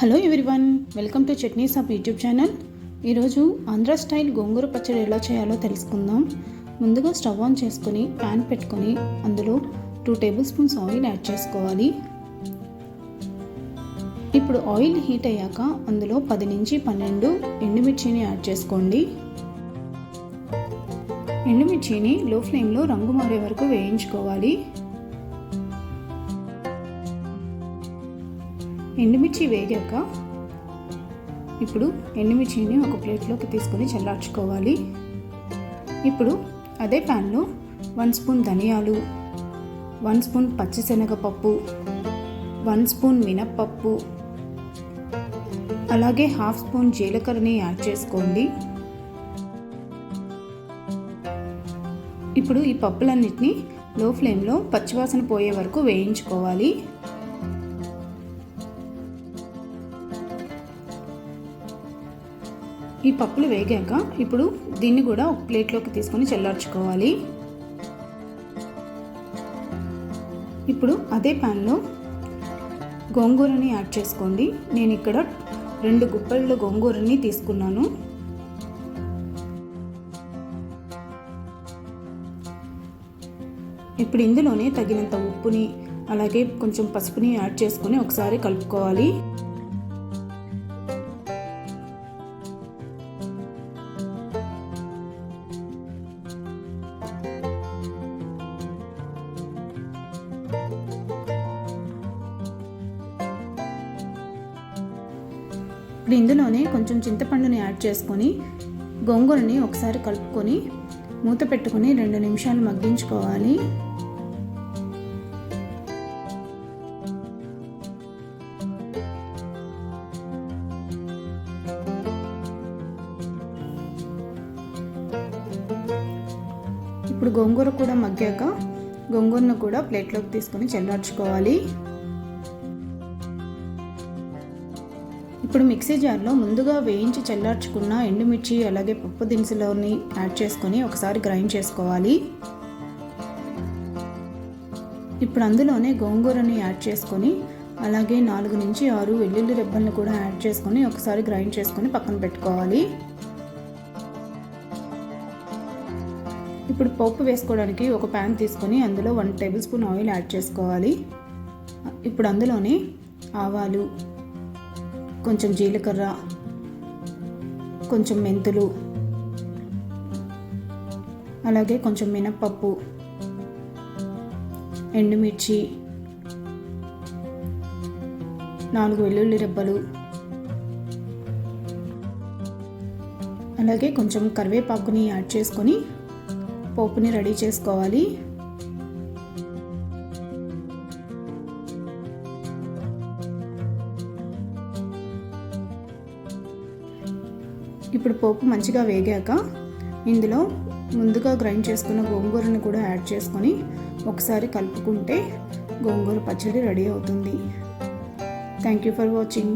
Hello everyone welcome to Chutneys of YouTube channel ఈరోజు Andhra style గోంగూర పచ్చడి ఎలా చేయాలో తెలుసుకుందాం. ముందుగా స్టవ్ ఆన్ చేసుకొని ప్యాన్ పెట్టుకొని అందులో two table spoons oil add చేసుకోవాలి. ఇప్పుడు ఆయిల్ హీట్ అయ్యాక అందులో పది నుంచి పన్నెండు ఎండుమిర్చిని యాడ్ చేసుకోండి. ఎండుమిర్చిని లో ఫ్లేమ్లో రంగు మారే వరకు వేయించుకోవాలి. ఎండుమిర్చి వేగాక ఇప్పుడు ఎండుమిర్చిని ఒక ప్లేట్లోకి తీసుకొని చల్లార్చుకోవాలి. ఇప్పుడు అదే ప్యాన్లో వన్ స్పూన్ ధనియాలు వన్ స్పూన్ పచ్చిశనగపప్పు వన్ స్పూన్ మినప్పప్పు అలాగే హాఫ్ స్పూన్ జీలకర్రని యాడ్ చేసుకోండి. ఇప్పుడు ఈ పప్పులన్నిటిని లో ఫ్లేమ్లో పచ్చివాసన పోయే వరకు వేయించుకోవాలి. ఈ పప్పులు వేగాక ఇప్పుడు దీన్ని కూడా ఒక ప్లేట్లోకి తీసుకొని చల్లార్చుకోవాలి. ఇప్పుడు అదే ప్యాన్లో గోంగూరని యాడ్ చేసుకోండి. నేను ఇక్కడ రెండు గుప్పళ్ళ గోంగూరని తీసుకున్నాను. ఇప్పుడు ఇందులోనే తగినంత ఉప్పుని అలాగే కొంచెం పసుపుని యాడ్ చేసుకొని ఒకసారి కలుపుకోవాలి. ఇప్పుడు ఇందులోనే కొంచెం చింతపండుని యాడ్ చేసుకొని గోంగూరని ఒకసారి కలుపుకొని మూత పెట్టుకొని రెండు నిమిషాలు మగ్గించుకోవాలి. ఇప్పుడు గోంగూర కూడా మగ్గాక గోంగూరను కూడా ప్లేట్లోకి తీసుకొని చల్లార్చుకోవాలి. ఇప్పుడు మిక్సీ జార్లో ముందుగా వేయించి చల్లార్చుకున్న ఎండుమిర్చి అలాగే పప్పు దినుసులోని యాడ్ చేసుకొని ఒకసారి గ్రైండ్ చేసుకోవాలి. ఇప్పుడు అందులోనే గోంగూరని యాడ్ చేసుకొని అలాగే నాలుగు నుంచి ఆరు వెల్లుల్లి రెబ్బలను కూడా యాడ్ చేసుకొని ఒకసారి గ్రైండ్ చేసుకొని పక్కన పెట్టుకోవాలి. ఇప్పుడు పప్పు వేసుకోవడానికి ఒక ప్యాన్ తీసుకొని అందులో one table spoon oil add చేసుకోవాలి. ఇప్పుడు అందులోనే ఆవాలు కొంచెం జీలకర్ర కొంచెం మెంతులు అలాగే కొంచెం మినప్పప్పు ఎండుమిర్చి నాలుగు వెల్లుల్లి రెబ్బలు అలాగే కొంచెం కరివేపాకుని యాడ్ చేసుకొని పోపుని రెడీ చేసుకోవాలి. ఇప్పుడు పోపు మంచిగా వేగాక ఇందులో ముందుగా గ్రైండ్ చేసుకున్న గోంగూరను కూడా యాడ్ చేసుకొని ఒకసారి కలుపుకుంటే గోంగూర పచ్చడి రెడీ అవుతుంది. Thank you for watching